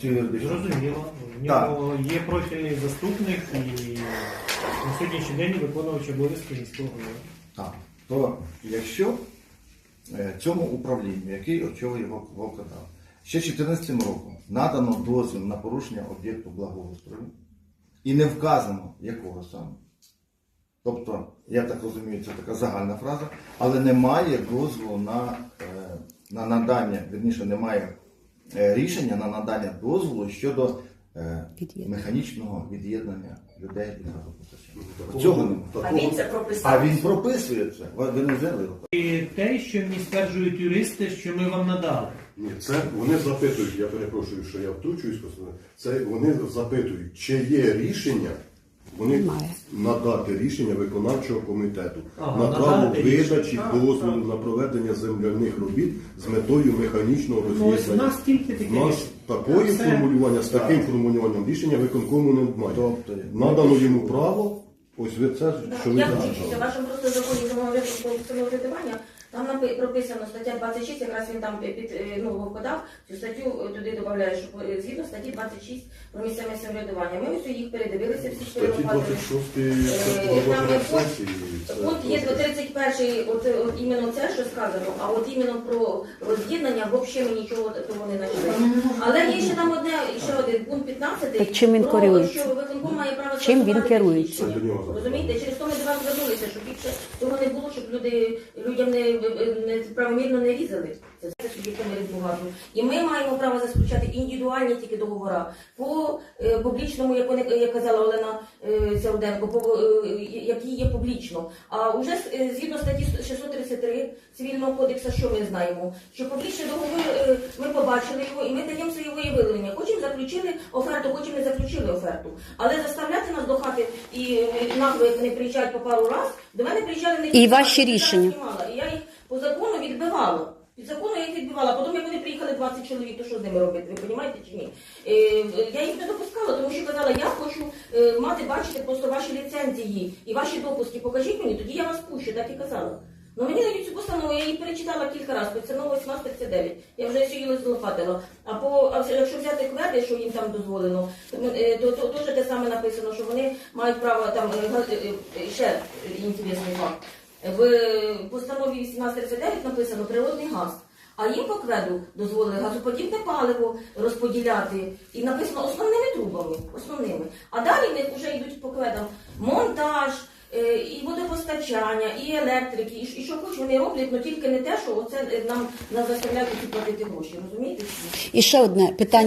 цю юридичну. Зрозуміло. В нього є профільний заступник і на сьогоднішній день виконувач обов'язки міського голови. Так. То якщо е, цьому управлінню, який очолив його Волкодав, ще 14 роком надано дозвіл на порушення об'єкту благоустрою і не вказано якого саме. Тобто, я так розумію, це така загальна фраза, але немає дозволу на, е, на надання, верніше, немає рішення на надання дозволу щодо е, механічного від'єднання людей від газопостачання. Цього немає. А він це прописав. А він прописує це. Ви не взяли його? І те, що мені стверджують юристи, що ми вам надали. Ні, це вони запитують, я перепрошую, що я втручуюсь, це вони запитують, чи є рішення, вони Немає. надати рішення виконавчого комітету Ага, на право надати видачі дозволу на проведення земляних робіт з метою механічного Ну, ось у роз'єднання. нас тільки таке. Нас такої Все. формулювання, з таким формулюванням рішення виконкому немає. Тобто, Надано йому право, ось ви це, що ви Я кажете. вчуся, в вашому просто законі про самоврядування, там напи- прописано стаття 26, якраз він там під, е, ну, подав, цю статтю е, туди додає, що е, згідно статті 26 про місцеве самоврядування. Ми ось їх передивилися, всі чотири Статті укладені. 26 це була там бажана пункт- сесії. є до просто- 31 от, от іменно це, що сказано, а от іменно про роз'єднання взагалі ми нічого такого не знайшли. Але є ще ще один пункт 15. Так чим він про, керується? Що виконком має право Чим він скасувати керується? рішення. Це до нього Розумієте, через то ми до вас звернулися, щоб більше цього не було, щоб люди людям не, не правомірно не різали. Це все суб'єктами газу. І ми маємо право заключати індивідуальні тільки договори по е, публічному, як вони як казала Олена е, Сяуденко, по е, які є публічно. А вже е, згідно статті 633 цивільного кодексу, що ми знаємо, що публічний договір е, побачили його, і ми даємо своє виявлення. Хочемо заключили оферту, хочемо не заключили оферту. Але заставляти нас до хати і е, нагло, як вони приїжджають по пару раз, до мене приїжджали не І ваші рішення? І я їх по закону відбивала. Під закону я їх відбивала. Потім, як вони приїхали 20 чоловік, то що з ними робити? Ви розумієте чи ні? Е, я їх не допускала, тому що казала, я хочу е, мати, бачити просто ваші ліцензії і ваші допуски. Покажіть мені, тоді я вас пущу, так і казала. Ну мені навіть цю постанову я її перечитала кілька разів, постанова 1839. Я вже її злопатила. А по а якщо взяти кведи, що їм там дозволено, е, то, то, теж те саме написано, що вони мають право там е, е, ще інтересний факт. В постанові 1839 написано природний газ. А їм по кведу дозволили газоподібне паливо розподіляти. І написано основними трубами. Основними. А далі в них вже йдуть по кведам монтаж, і водопостачання, і електрики, і, і що хоч вони роблять, але тільки не те, що оце е, нам, нам заставляють платити гроші. Розумієте? І ще одне питання.